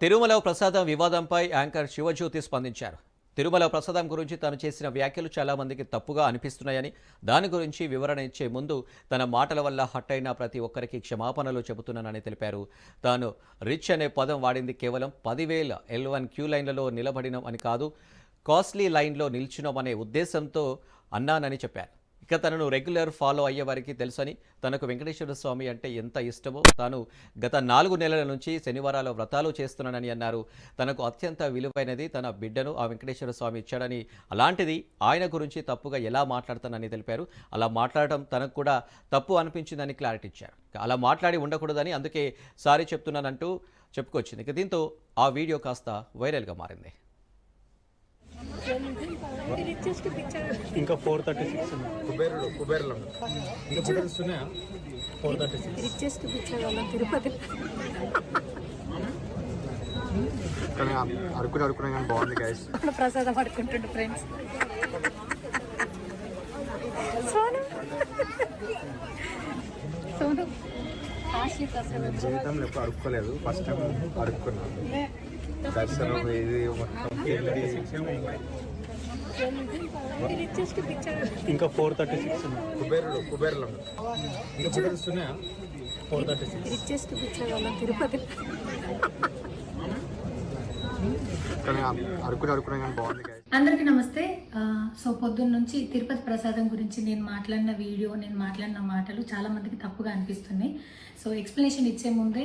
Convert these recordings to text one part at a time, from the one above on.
తిరుమల ప్రసాదం వివాదంపై యాంకర్ శివజ్యోతి స్పందించారు. తిరుమల ప్రసాదం గురించి తాను చేసిన వ్యాఖ్యలు చాలామందికి తప్పుగా అనిపిస్తున్నాయని దాని గురించి వివరణ ఇచ్చే ముందు తన మాటల వల్ల హట్ అయిన ప్రతి ఒక్కరికి క్షమాపణలు చెబుతున్నానని తెలిపారు. తాను రిచ్ అనే పదం వాడింది కేవలం పదివేల ఎల్ వన్ క్యూ లైన్లలో నిలబడినం అని కాదు కాస్ట్లీ లైన్లో నిల్చున్నాం అనే ఉద్దేశంతో అన్నానని చెప్పారు. ఇక తనను రెగ్యులర్ ఫాలో అయ్యే వారికి తెలుసని తనకు వెంకటేశ్వర స్వామి అంటే ఎంత ఇష్టమో తాను గత నాలుగు నెలల నుంచి శనివారాల వ్రతాలు చేస్తున్నానని అన్నారు. తనకు అత్యంత విలువైనది తన బిడ్డను ఆ వెంకటేశ్వర స్వామి ఇచ్చాడని అలాంటిది ఆయన గురించి తప్పుగా ఎలా మాట్లాడతానని తెలిపారు. అలా మాట్లాడటం తనకు కూడా తప్పు అనిపించిందని క్లారిటీ ఇచ్చారు. అలా మాట్లాడి ఉండకూడదని అందుకే సారీ చెప్తున్నానంటూ చెప్పుకొచ్చింది. ఇక దీంతో ఆ వీడియో కాస్త వైరల్గా మారింది. ఇంకా ఫోర్ థర్టీ సిక్స్ కుబేరుడు కుబేరులు ఫోర్ థర్టీ సిక్స్. రిచెస్ట్ పిచ్చగాళ్ళం తిరుపతి. కానీ అడుకుని అడుకునే కానీ బాగుంది గైస్ ప్రసాదం పడుకుంటుండు ఫ్రెండ్స్. సోను. సోను. జీవితంలో ఎప్పుడు అడుక్కోలేదు ఫస్ట్ టైం అడుక్కున్నాను దర్శనం ఇది ఇంకా ఫోర్ థర్టీ సిక్స్ కుబేరుడు కుబేరులు ఇంకా ఫోటోస్ ఉన్నాయా ఫోర్ థర్టీ సిక్స్. రిచెస్ట్ పిచ్చగాళ్ళం తిరుపతి. అందరికీ నమస్తే. సో పొద్దున్న నుంచి తిరుపతి ప్రసాదం గురించి నేను మాట్లాడిన వీడియో నేను మాట్లాడిన మాటలు చాలా మందికి తప్పుగా అనిపిస్తున్నాయి. సో ఎక్స్ప్లెనేషన్ ఇచ్చే ముందే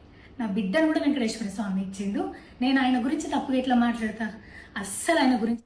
నా బిడ్డను కూడా వెంకటేశ్వర స్వామి ఇచ్చిండు. నేను ఆయన గురించి తప్పుగా ఎట్లా మాట్లాడతా? అస్సలు ఆయన గురించి